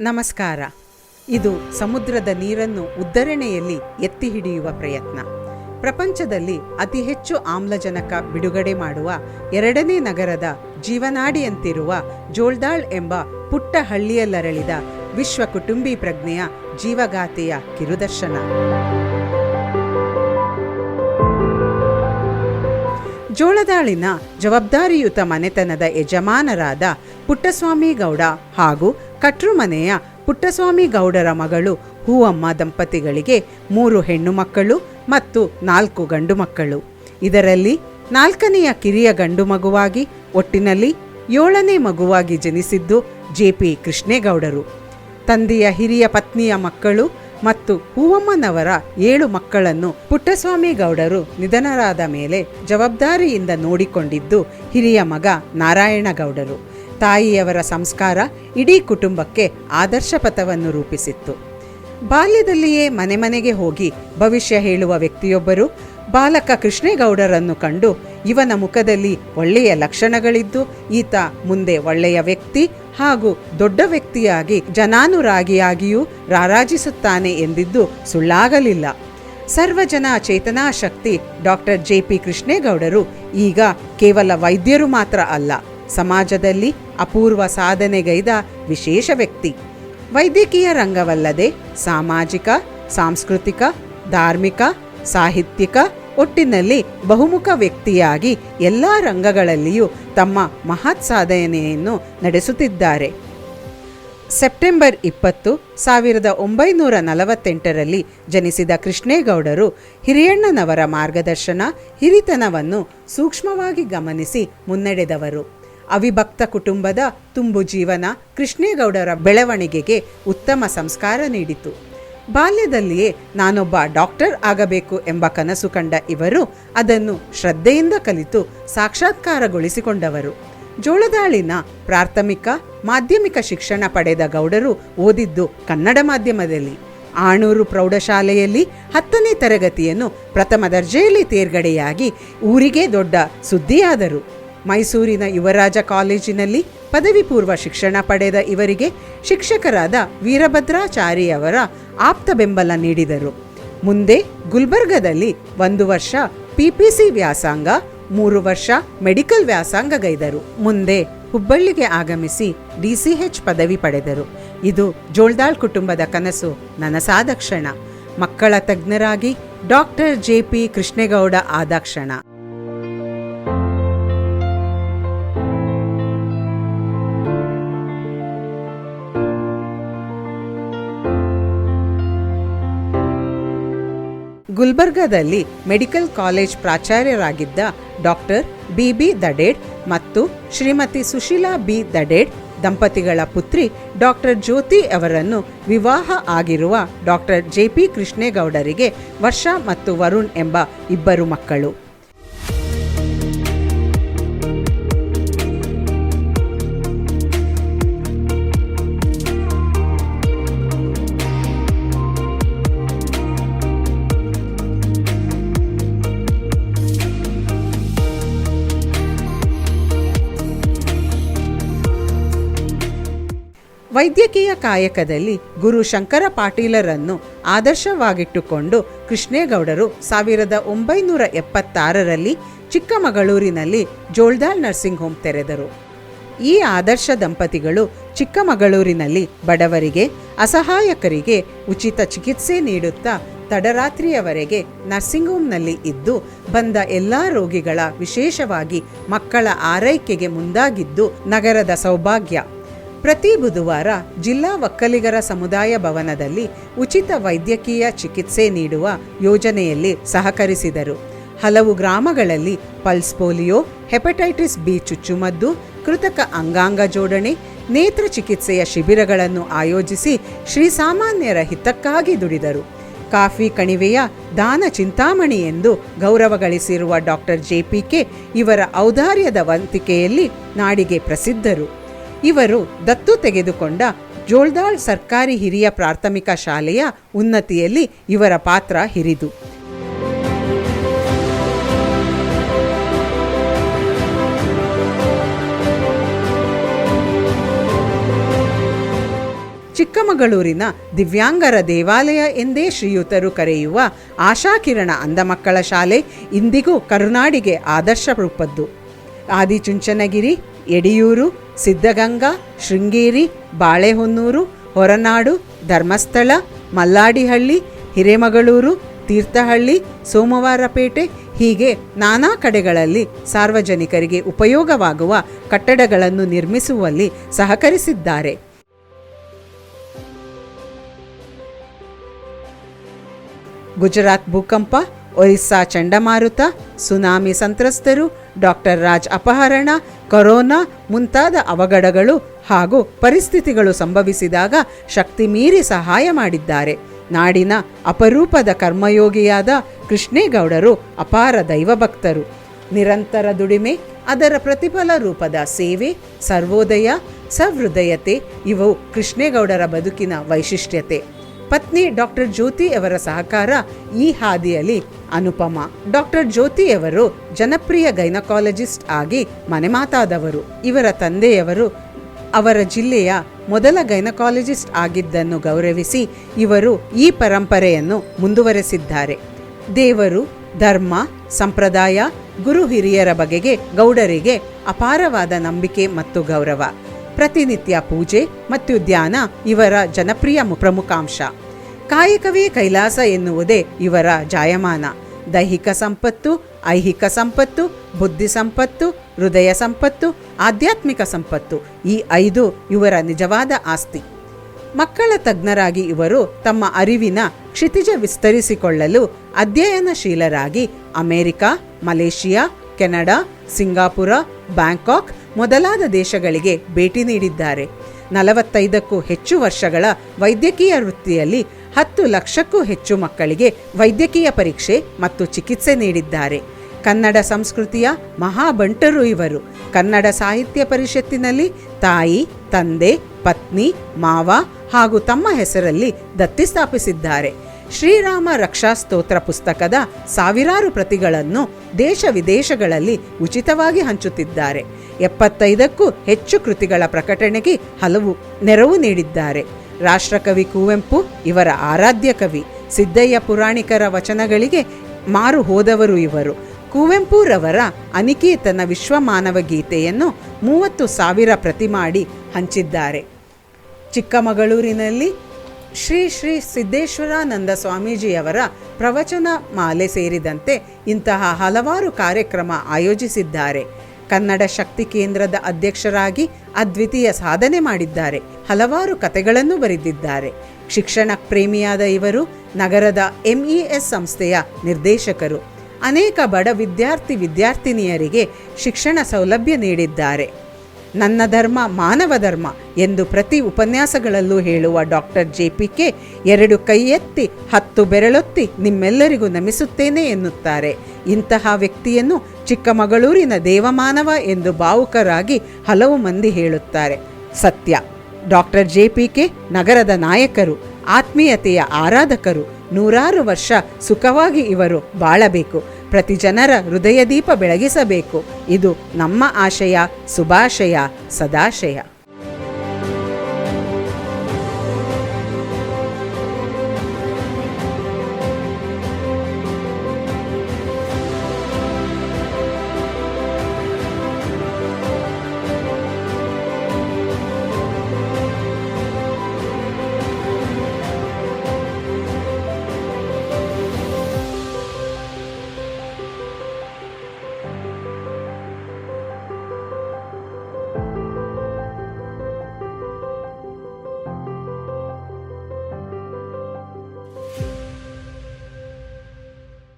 ನಮಸ್ಕಾರ. ಇದು ಸಮುದ್ರದ ನೀರನ್ನು ಉದ್ದರಣೆಯಲ್ಲಿ ಎತ್ತಿ ಹಿಡಿಯುವ ಪ್ರಯತ್ನ. ಪ್ರಪಂಚದಲ್ಲಿ ಅತಿ ಹೆಚ್ಚು ಆಮ್ಲಜನಕ ಬಿಡುಗಡೆ ಮಾಡುವ ಎರಡನೇ ನಗರದ ಜೀವನಾಡಿಯಂತಿರುವ ಜೋಳ್ದಾಳ್ ಎಂಬ ಪುಟ್ಟ ಹಳ್ಳಿಯಲ್ಲರಳಿದ ವಿಶ್ವ ಕುಟುಂಬಿ ಪ್ರಜ್ಞೆಯ ಜೀವಗಾಥೆಯ ಕಿರುದರ್ಶನ. ಜೋಳದಾಳಿನ ಜವಾಬ್ದಾರಿಯುತ ಮನೆತನದ ಯಜಮಾನರಾದ ಪುಟ್ಟಸ್ವಾಮಿ ಗೌಡ ಹಾಗೂ ಕಟ್ರುಮನೆಯ ಪುಟ್ಟಸ್ವಾಮಿ ಗೌಡರ ಮಗಳು ಹೂವಮ್ಮ ದಂಪತಿಗಳಿಗೆ ಮೂರು ಹೆಣ್ಣು ಮಕ್ಕಳು ಮತ್ತು ನಾಲ್ಕು ಗಂಡು ಮಕ್ಕಳು. ಇದರಲ್ಲಿ ನಾಲ್ಕನೆಯ ಕಿರಿಯ ಗಂಡು ಮಗುವಾಗಿ, ಒಟ್ಟಿನಲ್ಲಿ ಏಳನೇ ಮಗುವಾಗಿ ಜನಿಸಿದ್ದು ಜೆ ಪಿ ಕೃಷ್ಣೇಗೌಡರು. ತಂದೆಯ ಹಿರಿಯ ಪತ್ನಿಯ ಮಕ್ಕಳು ಮತ್ತು ಹೂವಮ್ಮನವರ ಏಳು ಮಕ್ಕಳನ್ನು ಪುಟ್ಟಸ್ವಾಮಿ ಗೌಡರು ನಿಧನರಾದ ಮೇಲೆ ಜವಾಬ್ದಾರಿಯಿಂದ ನೋಡಿಕೊಂಡಿದ್ದು ಹಿರಿಯ ಮಗ ನಾರಾಯಣಗೌಡರು ತಾಯಿಯವರ ಸಂಸ್ಕಾರ ಇಡೀ ಕುಟುಂಬಕ್ಕೆ ಆದರ್ಶ ಪಥವನ್ನು ರೂಪಿಸಿತ್ತು. ಬಾಲ್ಯದಲ್ಲಿಯೇ ಮನೆ ಮನೆಗೆ ಹೋಗಿ ಭವಿಷ್ಯ ಹೇಳುವ ವ್ಯಕ್ತಿಯೊಬ್ಬರು ಬಾಲಕ ಕೃಷ್ಣೇಗೌಡರನ್ನು ಕಂಡು ಇವನ ಮುಖದಲ್ಲಿ ಒಳ್ಳೆಯ ಲಕ್ಷಣಗಳಿದ್ದು, ಈತ ಮುಂದೆ ಒಳ್ಳೆಯ ವ್ಯಕ್ತಿ ಹಾಗೂ ದೊಡ್ಡ ವ್ಯಕ್ತಿಯಾಗಿ ಜನಾನುರಾಗಿಯಾಗಿಯೂ ರಾರಾಜಿಸುತ್ತಾನೆ ಎಂದಿದ್ದು ಸುಳ್ಳಾಗಲಿಲ್ಲ. ಸರ್ವಜನ ಚೇತನಾಶಕ್ತಿ ಡಾಕ್ಟರ್ ಜೆ ಪಿ ಕೃಷ್ಣೇಗೌಡರು ಈಗ ಕೇವಲ ವೈದ್ಯರು ಮಾತ್ರ ಅಲ್ಲ ಸಮಾಜದಲ್ಲಿ ಅಪೂರ್ವ ಸಾಧನೆಗೈದ ವಿಶೇಷ ವ್ಯಕ್ತಿ. ವೈದ್ಯಕೀಯ ರಂಗವಲ್ಲದೆ ಸಾಮಾಜಿಕ, ಸಾಂಸ್ಕೃತಿಕ, ಧಾರ್ಮಿಕ, ಸಾಹಿತ್ಯಿಕ ಒಟ್ಟಿನಲ್ಲಿ ಬಹುಮುಖ ವ್ಯಕ್ತಿಯಾಗಿ ಎಲ್ಲ ರಂಗಗಳಲ್ಲಿಯೂ ತಮ್ಮ ಮಹತ್ ಸಾಧನೆಯನ್ನು ನಡೆಸುತ್ತಿದ್ದಾರೆ. ಸೆಪ್ಟೆಂಬರ್ ಇಪ್ಪತ್ತು, ಸಾವಿರದ ಒಂಬೈನೂರ ನಲವತ್ತೆಂಟರಲ್ಲಿ ಜನಿಸಿದ ಕೃಷ್ಣೇಗೌಡರು ಹಿರಿಯಣ್ಣನವರ ಮಾರ್ಗದರ್ಶನ, ಹಿರಿತನವನ್ನು ಸೂಕ್ಷ್ಮವಾಗಿ ಗಮನಿಸಿ ಮುನ್ನಡೆದವರು. ಅವಿಭಕ್ತ ಕುಟುಂಬದ ತುಂಬು ಜೀವನ ಕೃಷ್ಣೇಗೌಡರ ಬೆಳವಣಿಗೆಗೆ ಉತ್ತಮ ಸಂಸ್ಕಾರ ನೀಡಿತು. ಬಾಲ್ಯದಲ್ಲಿಯೇ ನಾನೊಬ್ಬ ಡಾಕ್ಟರ್ ಆಗಬೇಕು ಎಂಬ ಕನಸು ಕಂಡ ಇವರು ಅದನ್ನು ಶ್ರದ್ಧೆಯಿಂದ ಕಲಿತು ಸಾಕ್ಷಾತ್ಕಾರಗೊಳಿಸಿಕೊಂಡವರು. ಜೋಳದಾಳಿನ ಪ್ರಾಥಮಿಕ, ಮಾಧ್ಯಮಿಕ ಶಿಕ್ಷಣ ಪಡೆದ ಗೌಡರು ಓದಿದ್ದು ಕನ್ನಡ ಮಾಧ್ಯಮದಲ್ಲಿ. ಆಣೂರು ಪ್ರೌಢಶಾಲೆಯಲ್ಲಿ ಹತ್ತನೇ ತರಗತಿಯನ್ನು ಪ್ರಥಮ ದರ್ಜೆಯಲ್ಲಿ ತೇರ್ಗಡೆಯಾಗಿ ಊರಿಗೆ ದೊಡ್ಡ ಸುದ್ದಿಯಾದರು. ಮೈಸೂರಿನ ಯುವರಾಜ ಕಾಲೇಜಿನಲ್ಲಿ ಪದವಿ ಪೂರ್ವ ಶಿಕ್ಷಣ ಪಡೆದ ಇವರಿಗೆ ಶಿಕ್ಷಕರಾದ ವೀರಭದ್ರಾಚಾರಿಯವರ ಆಪ್ತ ಬೆಂಬಲ ನೀಡಿದರು. ಮುಂದೆ ಗುಲ್ಬರ್ಗದಲ್ಲಿ ಒಂದು ವರ್ಷ ಪಿಪಿಸಿ ವ್ಯಾಸಂಗ, ಮೂರು ವರ್ಷ ಮೆಡಿಕಲ್ ವ್ಯಾಸಂಗಗೈದರು. ಮುಂದೆ ಹುಬ್ಬಳ್ಳಿಗೆ ಆಗಮಿಸಿ ಡಿಸಿಎಚ್ ಪದವಿ ಪಡೆದರು. ಇದು ಜೋಳ್ದಾಳ್ ಕುಟುಂಬದ ಕನಸು, ನನಸಾದ ಕ್ಷಣ. ಮಕ್ಕಳ ತಜ್ಞರಾಗಿ ಡಾಕ್ಟರ್ ಜೆ ಪಿ ಕೃಷ್ಣೇಗೌಡ ಆದ ಕ್ಷಣ. ಗುಲ್ಬರ್ಗಾದಲ್ಲಿ ಮೆಡಿಕಲ್ ಕಾಲೇಜ್ ಪ್ರಾಚಾರ್ಯರಾಗಿದ್ದ ಡಾಕ್ಟರ್ ಬಿ ಬಿ ದಡೇಡ್ ಮತ್ತು ಶ್ರೀಮತಿ ಸುಶೀಲಾ ಬಿ ದಡೇಡ್, ದಂಪತಿಗಳ ಪುತ್ರಿ ಡಾಕ್ಟರ್ ಜ್ಯೋತಿ ಅವರನ್ನು ವಿವಾಹ ಆಗಿರುವ ಡಾಕ್ಟರ್ ಜೆ ಪಿ ಕೃಷ್ಣೇಗೌಡರಿಗೆ ವರ್ಷ ಮತ್ತು ವರುಣ್ ಎಂಬ ಇಬ್ಬರು ಮಕ್ಕಳು. ವೈದ್ಯಕೀಯ ಕಾಯಕದಲ್ಲಿ ಗುರು ಶಂಕರ ಪಾಟೀಲರನ್ನು ಆದರ್ಶವಾಗಿಟ್ಟುಕೊಂಡು ಕೃಷ್ಣೇಗೌಡರು ಸಾವಿರದ ಒಂಬೈನೂರ ಎಪ್ಪತ್ತಾರರಲ್ಲಿ ಚಿಕ್ಕಮಗಳೂರಿನಲ್ಲಿ ಜೋಳ್ದಾಲ್ ನರ್ಸಿಂಗ್ ಹೋಮ್ ತೆರೆದರು. ಈ ಆದರ್ಶ ದಂಪತಿಗಳು ಚಿಕ್ಕಮಗಳೂರಿನಲ್ಲಿ ಬಡವರಿಗೆ, ಅಸಹಾಯಕರಿಗೆ ಉಚಿತ ಚಿಕಿತ್ಸೆ ನೀಡುತ್ತಾ ತಡರಾತ್ರಿಯವರೆಗೆ ನರ್ಸಿಂಗ್ ಹೋಮ್ನಲ್ಲಿ ಇದ್ದು, ಬಂದ ಎಲ್ಲ ರೋಗಿಗಳ ವಿಶೇಷವಾಗಿ ಮಕ್ಕಳ ಆರೈಕೆಗೆ ಮುಂದಾಗಿದ್ದು ನಗರದ ಸೌಭಾಗ್ಯ. ಪ್ರತಿ ಬುಧವಾರ ಜಿಲ್ಲಾ ಒಕ್ಕಲಿಗರ ಸಮುದಾಯ ಭವನದಲ್ಲಿ ಉಚಿತ ವೈದ್ಯಕೀಯ ಚಿಕಿತ್ಸೆ ನೀಡುವ ಯೋಜನೆಯಲ್ಲಿ ಸಹಕರಿಸಿದರು. ಹಲವು ಗ್ರಾಮಗಳಲ್ಲಿ ಪಲ್ಸ್ ಪೋಲಿಯೋ, ಹೆಪಟೈಟಿಸ್ ಬಿ ಚುಚ್ಚುಮದ್ದು, ಕೃತಕ ಅಂಗಾಂಗ ಜೋಡಣೆ, ನೇತ್ರ ಚಿಕಿತ್ಸೆಯ ಶಿಬಿರಗಳನ್ನು ಆಯೋಜಿಸಿ ಶ್ರೀಸಾಮಾನ್ಯರ ಹಿತಕ್ಕಾಗಿ ದುಡಿದರು. ಕಾಫಿ ಕಣಿವೆಯ ದಾನ ಚಿಂತಾಮಣಿ ಎಂದು ಗೌರವ ಗಳಿಸಿರುವ ಡಾಕ್ಟರ್ ಜೆಪಿಕೆ ಇವರ ಔದಾರ್ಯದ ವಂತಿಕೆಯಲ್ಲಿ ನಾಡಿಗೆ ಪ್ರಸಿದ್ಧರು. ಇವರು ದತ್ತು ತೆಗೆದುಕೊಂಡ ಜೋಳ್ದಾಳ್ ಸರ್ಕಾರಿ ಹಿರಿಯ ಪ್ರಾಥಮಿಕ ಶಾಲೆಯ ಉನ್ನತಿಯಲ್ಲಿ ಇವರ ಪಾತ್ರ ಹಿರಿದು. ಚಿಕ್ಕಮಗಳೂರಿನ ದಿವ್ಯಾಂಗರ ದೇವಾಲಯ ಎಂದೇ ಶ್ರೀಯುತರು ಕರೆಯುವ ಆಶಾಕಿರಣ ಅಂಧಮಕ್ಕಳ ಶಾಲೆ ಇಂದಿಗೂ ಕರುನಾಡಿಗೆ ಆದರ್ಶ ರೂಪದ್ದು. ಆದಿಚುಂಚನಗಿರಿ ಯಡಿಯೂರು ಸಿದ್ಧಗಂಗಾ, ಶೃಂಗೇರಿ, ಬಾಳೆಹೊನ್ನೂರು, ಹೊರನಾಡು, ಧರ್ಮಸ್ಥಳ, ಮಲ್ಲಾಡಿಹಳ್ಳಿ, ಹಿರೇಮಗಳೂರು, ತೀರ್ಥಹಳ್ಳಿ, ಸೋಮವಾರಪೇಟೆ ಹೀಗೆ ನಾನಾ ಕಡೆಗಳಲ್ಲಿ ಸಾರ್ವಜನಿಕರಿಗೆ ಉಪಯೋಗವಾಗುವ ಕಟ್ಟಡಗಳನ್ನು ನಿರ್ಮಿಸುವಲ್ಲಿ ಸಹಕರಿಸಿದ್ದಾರೆ. ಗುಜರಾತ್ ಭೂಕಂಪ, ಒರಿಸ್ಸಾ ಚಂಡಮಾರುತ, ಸುನಾಮಿ ಸಂತ್ರಸ್ತರು ಡಾಕ್ಟರ್ ರಾಜ್ ಅಪಹರಣ, ಕೊರೋನಾ ಮುಂತಾದ ಅವಘಡಗಳು ಹಾಗೂ ಪರಿಸ್ಥಿತಿಗಳು ಸಂಭವಿಸಿದಾಗ ಶಕ್ತಿ ಮೀರಿ ಸಹಾಯ ಮಾಡಿದ್ದಾರೆ. ನಾಡಿನ ಅಪರೂಪದ ಕರ್ಮಯೋಗಿಯಾದ ಕೃಷ್ಣೇಗೌಡರು ಅಪಾರ ದೈವಭಕ್ತರು. ನಿರಂತರ ದುಡಿಮೆ, ಅದರ ಪ್ರತಿಫಲ ರೂಪದ ಸೇವೆ, ಸರ್ವೋದಯ, ಸಹೃದಯತೆ, ಇವು ಕೃಷ್ಣೇಗೌಡರ ಬದುಕಿನ ವೈಶಿಷ್ಟ್ಯತೆ. ಪತ್ನಿ ಡಾಕ್ಟರ್ ಜ್ಯೋತಿ ಅವರ ಸಹಕಾರ ಈ ಹಾದಿಯಲ್ಲಿ ಅನುಪಮ. ಡಾಕ್ಟರ್ ಜ್ಯೋತಿಯವರು ಜನಪ್ರಿಯ ಗೈನಕಾಲಜಿಸ್ಟ್ ಆಗಿ ಮನೆಮಾತಾದವರು ಇವರ ತಂದೆಯವರು ಅವರ ಜಿಲ್ಲೆಯ ಮೊದಲ ಗೈನಕಾಲಜಿಸ್ಟ್ ಆಗಿದ್ದನ್ನು ಗೌರವಿಸಿ ಇವರು ಈ ಪರಂಪರೆಯನ್ನು ಮುಂದುವರೆಸಿದ್ದಾರೆ. ದೇವರು, ಧರ್ಮ, ಸಂಪ್ರದಾಯ, ಗುರು ಹಿರಿಯರ ಬಗೆಗೆ ಗೌಡರಿಗೆ ಅಪಾರವಾದ ನಂಬಿಕೆ ಮತ್ತು ಗೌರವ. ಪ್ರತಿನಿತ್ಯ ಪೂಜೆ ಮತ್ತು ಧ್ಯಾನ ಇವರ ಜನಪ್ರಿಯ ಪ್ರಮುಖಾಂಶ. ಕಾಯಕವೇ ಕೈಲಾಸ ಎನ್ನುವುದೇ ಇವರ ಜಾಯಮಾನ. ದೈಹಿಕ ಸಂಪತ್ತು, ಐಹಿಕ ಸಂಪತ್ತು, ಬುದ್ಧಿ ಸಂಪತ್ತು, ಹೃದಯ ಸಂಪತ್ತು, ಆಧ್ಯಾತ್ಮಿಕ ಸಂಪತ್ತು ಈ ಐದು ಇವರ ನಿಜವಾದ ಆಸ್ತಿ. ಮಕ್ಕಳ ತಜ್ಞರಾಗಿ ಇವರು ತಮ್ಮ ಅರಿವಿನ ಕ್ಷಿತಿಜ ವಿಸ್ತರಿಸಿಕೊಳ್ಳಲು ಅಧ್ಯಯನಶೀಲರಾಗಿ America, Malaysia, Canada, Singapore, Bangkok ಮೊದಲಾದ ದೇಶಗಳಿಗೆ ಭೇಟಿ ನೀಡಿದ್ದಾರೆ. ನಲವತ್ತೈದಕ್ಕೂ ಹೆಚ್ಚು ವರ್ಷಗಳ ವೈದ್ಯಕೀಯ ವೃತ್ತಿಯಲ್ಲಿ ಹತ್ತು ಲಕ್ಷಕ್ಕೂ ಹೆಚ್ಚು ಮಕ್ಕಳಿಗೆ ವೈದ್ಯಕೀಯ ಪರೀಕ್ಷೆ ಮತ್ತು ಚಿಕಿತ್ಸೆ ನೀಡಿದ್ದಾರೆ. ಕನ್ನಡ ಸಂಸ್ಕೃತಿಯ ಮಹಾಬಂಟರು ಇವರು. ಕನ್ನಡ ಸಾಹಿತ್ಯ ಪರಿಷತ್ತಿನಲ್ಲಿ ತಾಯಿ, ತಂದೆ, ಪತ್ನಿ, ಮಾವ ಹಾಗೂ ತಮ್ಮ ಹೆಸರಲ್ಲಿ ದತ್ತಿ ಸ್ಥಾಪಿಸಿದ್ದಾರೆ. ಶ್ರೀರಾಮ ರಕ್ಷಾ ಸ್ತೋತ್ರ ಪುಸ್ತಕದ ಸಾವಿರಾರು ಪ್ರತಿಗಳನ್ನು ದೇಶ ವಿದೇಶಗಳಲ್ಲಿ ಉಚಿತವಾಗಿ ಹಂಚುತ್ತಿದ್ದಾರೆ. ಎಪ್ಪತ್ತೈದಕ್ಕೂ ಹೆಚ್ಚು ಕೃತಿಗಳ ಪ್ರಕಟಣೆಗೆ ಹಲವು ನೆರವು ನೀಡಿದ್ದಾರೆ. ರಾಷ್ಟ್ರಕವಿ ಕುವೆಂಪು ಇವರ ಆರಾಧ್ಯ ಕವಿ, ಸಿದ್ದಯ್ಯ ಪುರಾಣಿಕರ ವಚನಗಳಿಗೆ ಮಾರು ಹೋದವರು ಇವರು. ಕುವೆಂಪುರವರ ಅನಿಕೇತನ ವಿಶ್ವಮಾನವ ಗೀತೆಯನ್ನು ಮೂವತ್ತು ಸಾವಿರ ಪ್ರತಿ ಮಾಡಿ ಹಂಚಿದ್ದಾರೆ. ಚಿಕ್ಕಮಗಳೂರಿನಲ್ಲಿ ಶ್ರೀ ಶ್ರೀ ಸಿದ್ದೇಶ್ವರಾನಂದ ಸ್ವಾಮೀಜಿಯವರ ಪ್ರವಚನ ಮಾಲೆ ಸೇರಿದಂತೆ ಇಂತಹ ಹಲವಾರು ಕಾರ್ಯಕ್ರಮ ಆಯೋಜಿಸಿದ್ದಾರೆ. ಕನ್ನಡ ಶಕ್ತಿ ಕೇಂದ್ರದ ಅಧ್ಯಕ್ಷರಾಗಿ ಅದ್ವಿತೀಯ ಸಾಧನೆ ಮಾಡಿದ್ದಾರೆ. ಹಲವಾರು ಕತೆಗಳನ್ನು ಬರೆದಿದ್ದಾರೆ. ಶಿಕ್ಷಣ ಪ್ರೇಮಿಯಾದ ಇವರು ನಗರದ ಎಂಇಎಸ್ ಸಂಸ್ಥೆಯ ನಿರ್ದೇಶಕರು. ಅನೇಕ ಬಡ ವಿದ್ಯಾರ್ಥಿ ವಿದ್ಯಾರ್ಥಿನಿಯರಿಗೆ ಶಿಕ್ಷಣ ಸೌಲಭ್ಯ ನೀಡಿದ್ದಾರೆ. ನನ್ನ ಧರ್ಮ ಮಾನವ ಧರ್ಮ ಎಂದು ಪ್ರತಿ ಉಪನ್ಯಾಸಗಳಲ್ಲೂ ಹೇಳುವ ಡಾಕ್ಟರ್ ಜೆ ಪಿ ಕೆ ಎರಡು ಕೈ ಎತ್ತಿ ಹತ್ತು ಬೆರಳೊತ್ತಿ ನಿಮ್ಮೆಲ್ಲರಿಗೂ ನಮಿಸುತ್ತೇನೆ ಎನ್ನುತ್ತಾರೆ. ಇಂತಹ ವ್ಯಕ್ತಿಯನ್ನು ಚಿಕ್ಕಮಗಳೂರಿನ ದೇವಮಾನವ ಎಂದು ಭಾವುಕರಾಗಿ ಹಲವು ಮಂದಿ ಹೇಳುತ್ತಾರೆ. ಸತ್ಯ. ಡಾಕ್ಟರ್ ಜೆ ಪಿ ಕೆ ನಗರದ ನಾಯಕರು, ಆತ್ಮೀಯತೆಯ ಆರಾಧಕರು, ನೂರಾರು ವರ್ಷ ಸುಖವಾಗಿ ಇವರು ಬಾಳಬೇಕು. ಪ್ರತಿ ಜನರ ಹೃದಯ ದೀಪ ಬೆಳಗಿಸಬೇಕು. ಇದು ನಮ್ಮ ಆಶಯ ಶುಭಾಶಯ ಸದಾಶಯ.